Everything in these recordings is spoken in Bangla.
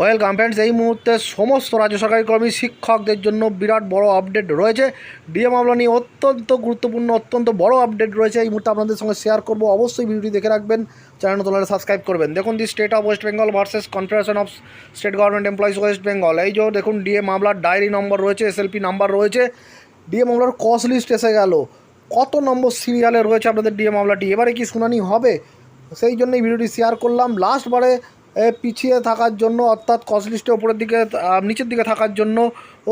ওয়েলকাম ফ্রেন্ডস, এই মুহূর্তে সমস্ত রাজ্য সরকারি কর্মী, শিক্ষকদের জন্য বিরাট বড় আপডেট রয়েছে। ডিএ মামলা নিয়ে অত্যন্ত গুরুত্বপূর্ণ, অত্যন্ত বড় আপডেট রয়েছে। এই মুহূর্তে আপনাদের সঙ্গে শেয়ার করব। অবশ্যই ভিডিওটি দেখে রাখবেন চ্যানেল হলে সাবস্ক্রাইব করবেন। দেখুন the state of West Bengal versus confederation of state government employees West Bengal এই যে দেখুন, ডিএ মামলার ডায়েরি নম্বর রয়েছে এসএলপি নাম্বার রয়েছে। ডিএ মামলার কস লিস্ট এসে গেল। কত নম্বর সিরিয়ালে রয়েছে আপনাদের ডিএ মামলাটি? এবারে কি শুনানি হবে? সেই জন্যই ভিডিওটি শেয়ার করলাম। লাস্টবারে পিছিয়ে থাকার জন্য, অর্থাৎ কস লিস্টে ওপরের দিকে নিচের দিকে থাকার জন্য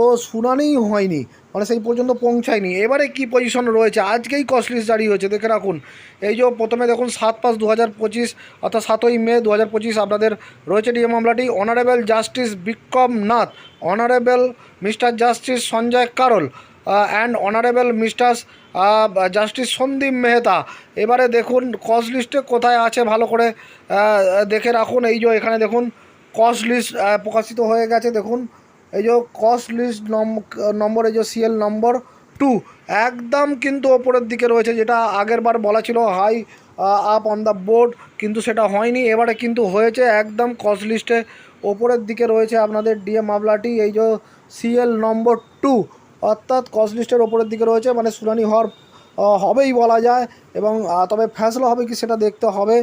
ও শুনানিই হয়নি। মানে সেই পর্যন্ত পৌঁছায়নি। এবারে কি পজিশন রয়েছে? আজকেই কস লিস্ট জারি হয়েছে, দেখে রাখুন। এই যে প্রথমে দেখুন, সাত পাঁচ দু হাজার পঁচিশ, অর্থাৎ সাতই মে দু হাজার পঁচিশ আপনাদের রয়েছে ডিএ মামলাটি। Honourable justice Vikram Nath honourable mister justice Sanjay Karol and honourable mister justice Sandeep Mehta. এবারে দেখুন কস লিস্টে কোথায় আছে ভালো করে দেখে রাখুন। এই যে এখানে দেখুন কস লিস্ট প্রকাশিত হয়ে গেছে, দেখুন। এই যে কস লিস্ট নম্বর, এই যে সিএল নম্বর টু একদম কিন্তু ওপরের দিকে রয়েছে, যেটা আগের বার বলা ছিল high up on the board কিন্তু সেটা হয়নি। এবারে কিন্তু হয়েছে, একদম কস লিস্টে ওপরের দিকে রয়েছে আপনাদের ডিএ মামলাটি এই যে সিএল নম্বর টু অর্থাৎ কস লিস্টের ওপরের দিকে রয়েছে মানে শুনানি হওয়ার হবেই বলা যায় এবং তবে ফ্যাসলা হবে কি সেটা দেখতে হবে।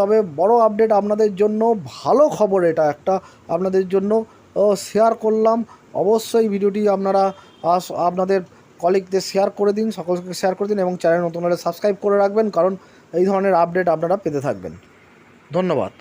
তবে বড় আপডেট আপনাদের জন্য, ভালো খবর এটা একটা আপনাদের জন্য। শেয়ার করলাম। অবশ্যই ভিডিওটি আপনারা আপনাদের কলিগদের শেয়ার করে দিন, সকলকে শেয়ার করে দিন এবং চ্যানেল নতুন হলে সাবস্ক্রাইব করে রাখবেন, কারণ এই ধরনের আপডেট আপনারা পেতে থাকবেন। ধন্যবাদ।